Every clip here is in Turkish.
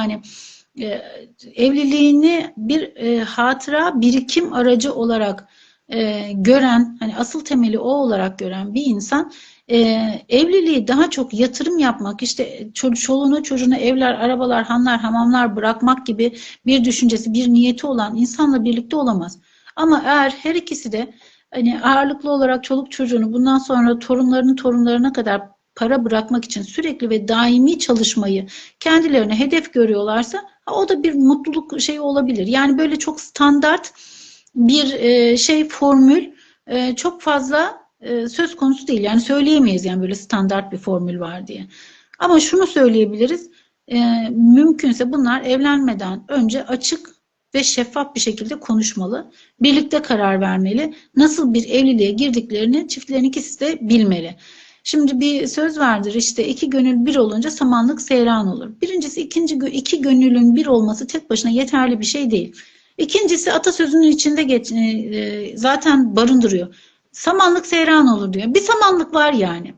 Yani e, evliliğini bir e, hatıra birikim aracı olarak e, gören, hani asıl temeli o olarak gören bir insan e, evliliği daha çok yatırım yapmak, işte çoluğuna çocuğuna evler, arabalar, hanlar, hamamlar bırakmak gibi bir düşüncesi, bir niyeti olan insanla birlikte olamaz. Ama eğer her ikisi de hani ağırlıklı olarak çoluk çocuğunu bundan sonra torunlarının torunlarına kadar para bırakmak için sürekli ve daimi çalışmayı kendilerine hedef görüyorlarsa o da bir mutluluk şeyi olabilir. Yani böyle çok standart bir e, şey formül e, çok fazla e, söz konusu değil. Yani söyleyemeyiz yani böyle standart bir formül var diye. Ama şunu söyleyebiliriz. Mümkünse bunlar evlenmeden önce açık ve şeffaf bir şekilde konuşmalı. Birlikte karar vermeli. Nasıl bir evliliğe girdiklerini çiftlerin ikisi de bilmeli. Şimdi bir söz vardır işte iki gönül bir olunca samanlık seyran olur. Birincisi ikinci iki gönülün bir olması tek başına yeterli bir şey değil. İkincisi atasözünün içinde geç, e, e, zaten barındırıyor. Samanlık seyran olur diyor. Bir samanlık var yani.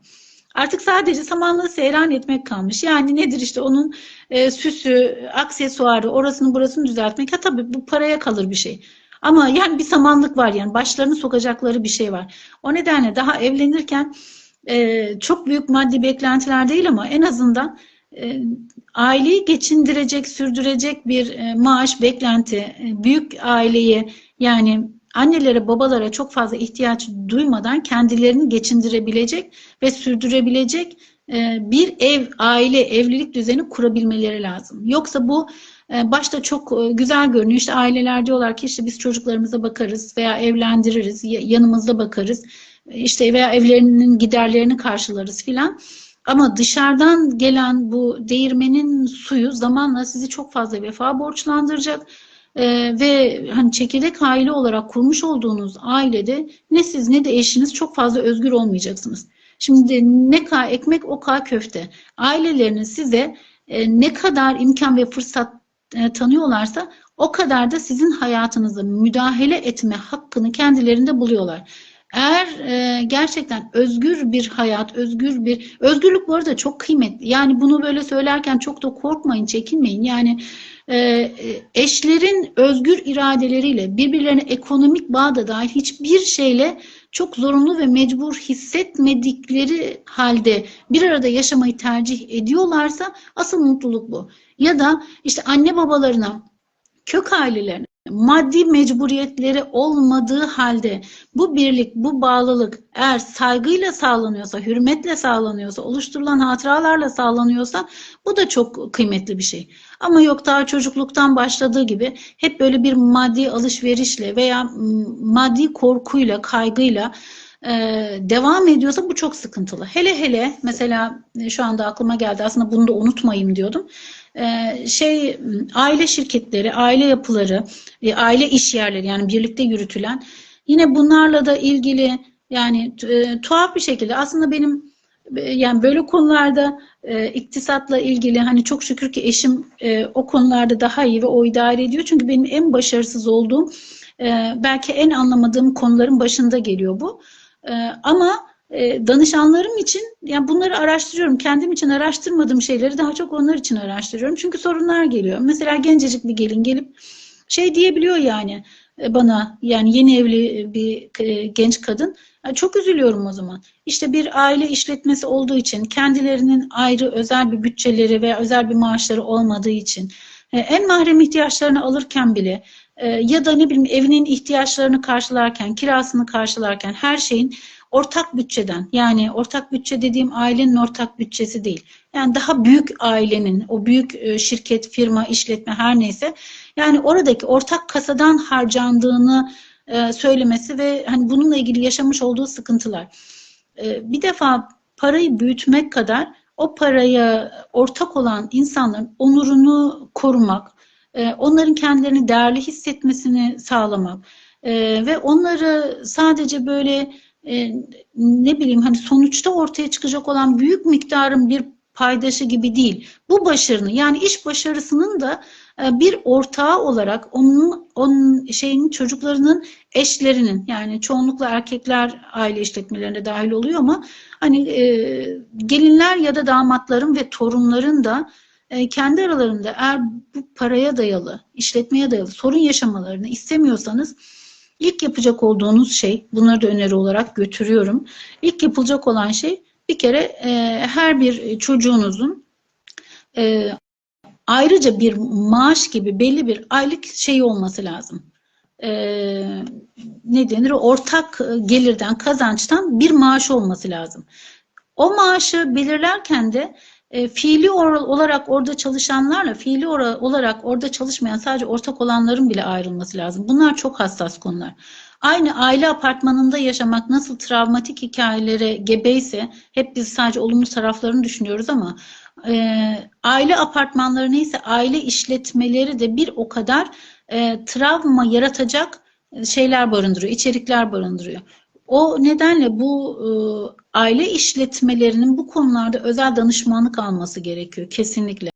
Artık sadece samanlığı seyran etmek kalmış. Yani nedir işte onun e, süsü, aksesuarı, orasını burasını düzeltmek. Ha tabii bu paraya kalır bir şey. Ama yani bir samanlık var yani başlarını sokacakları bir şey var. O nedenle daha evlenirken e, çok büyük maddi beklentiler değil ama en azından e, aileyi geçindirecek, sürdürecek bir e, maaş beklenti, e, büyük aileyi yani annelere, babalara çok fazla ihtiyaç duymadan kendilerini geçindirebilecek ve sürdürebilecek e, bir ev, aile, evlilik düzeni kurabilmeleri lazım. Yoksa bu e, başta çok e, güzel görünüyor. İşte aileler diyorlar ki işte biz çocuklarımıza bakarız veya evlendiririz, yanımızda bakarız işte veya evlerinin giderlerini karşılarız filan. Ama dışarıdan gelen bu değirmenin suyu zamanla sizi çok fazla vefa borçlandıracak. Ee, ve hani çekirdek aile olarak kurmuş olduğunuz ailede ne siz ne de eşiniz çok fazla özgür olmayacaksınız. Şimdi ne ka ekmek o ka köfte. Aileleriniz size e, ne kadar imkan ve fırsat e, tanıyorlarsa o kadar da sizin hayatınıza müdahale etme hakkını kendilerinde buluyorlar. Eğer e, gerçekten özgür bir hayat, özgür bir özgürlük bu arada çok kıymetli. Yani bunu böyle söylerken çok da korkmayın, çekinmeyin. Yani e, eşlerin özgür iradeleriyle birbirlerine ekonomik bağda dahil hiçbir şeyle çok zorunlu ve mecbur hissetmedikleri halde bir arada yaşamayı tercih ediyorlarsa asıl mutluluk bu. Ya da işte anne babalarına, kök ailelerine maddi mecburiyetleri olmadığı halde bu birlik, bu bağlılık eğer saygıyla sağlanıyorsa, hürmetle sağlanıyorsa, oluşturulan hatıralarla sağlanıyorsa bu da çok kıymetli bir şey. Ama yok daha çocukluktan başladığı gibi hep böyle bir maddi alışverişle veya maddi korkuyla, kaygıyla e, devam ediyorsa bu çok sıkıntılı. Hele hele mesela e, şu anda aklıma geldi aslında bunu da unutmayayım diyordum. Ee, şey aile şirketleri, aile yapıları, e, aile iş yerleri yani birlikte yürütülen yine bunlarla da ilgili yani e, tuhaf bir şekilde aslında benim e, yani böyle konularda e, iktisatla ilgili hani çok şükür ki eşim e, o konularda daha iyi ve o idare ediyor. Çünkü benim en başarısız olduğum e, belki en anlamadığım konuların başında geliyor bu. E, ama e, danışanlarım için yani bunları araştırıyorum. Kendim için araştırmadığım şeyleri daha çok onlar için araştırıyorum. Çünkü sorunlar geliyor. Mesela gencecik bir gelin gelip şey diyebiliyor yani e, bana yani yeni evli bir e, genç kadın çok üzülüyorum o zaman. İşte bir aile işletmesi olduğu için kendilerinin ayrı özel bir bütçeleri veya özel bir maaşları olmadığı için en mahrem ihtiyaçlarını alırken bile ya da ne bileyim evinin ihtiyaçlarını karşılarken, kirasını karşılarken her şeyin ortak bütçeden yani ortak bütçe dediğim ailenin ortak bütçesi değil. Yani daha büyük ailenin o büyük e, şirket, firma, işletme her neyse yani oradaki ortak kasadan harcandığını e, söylemesi ve hani bununla ilgili yaşamış olduğu sıkıntılar. E, bir defa parayı büyütmek kadar o paraya ortak olan insanların onurunu korumak, onların kendilerini değerli hissetmesini sağlamak ve onları sadece böyle e, ne bileyim hani sonuçta ortaya çıkacak olan büyük miktarın bir paydaşı gibi değil. Bu başarının yani iş başarısının da e, bir ortağı olarak onun onun şeyin çocuklarının eşlerinin yani çoğunlukla erkekler aile işletmelerine dahil oluyor ama hani e, gelinler ya da damatların ve torunların da e, kendi aralarında eğer bu paraya dayalı, işletmeye dayalı sorun yaşamalarını istemiyorsanız ilk yapacak olduğunuz şey, bunları da öneri olarak götürüyorum. İlk yapılacak olan şey bir kere e, her bir çocuğunuzun e, ayrıca bir maaş gibi belli bir aylık şey olması lazım. E, ne denir? Ortak gelirden, kazançtan bir maaş olması lazım. O maaşı belirlerken de e, fiili olarak orada çalışanlarla fiili olarak orada çalışmayan sadece ortak olanların bile ayrılması lazım. Bunlar çok hassas konular. Aynı aile apartmanında yaşamak nasıl travmatik hikayelere gebeyse hep biz sadece olumlu taraflarını düşünüyoruz ama e, aile apartmanları neyse aile işletmeleri de bir o kadar e, travma yaratacak şeyler barındırıyor, içerikler barındırıyor. O nedenle bu e, aile işletmelerinin bu konularda özel danışmanlık alması gerekiyor kesinlikle.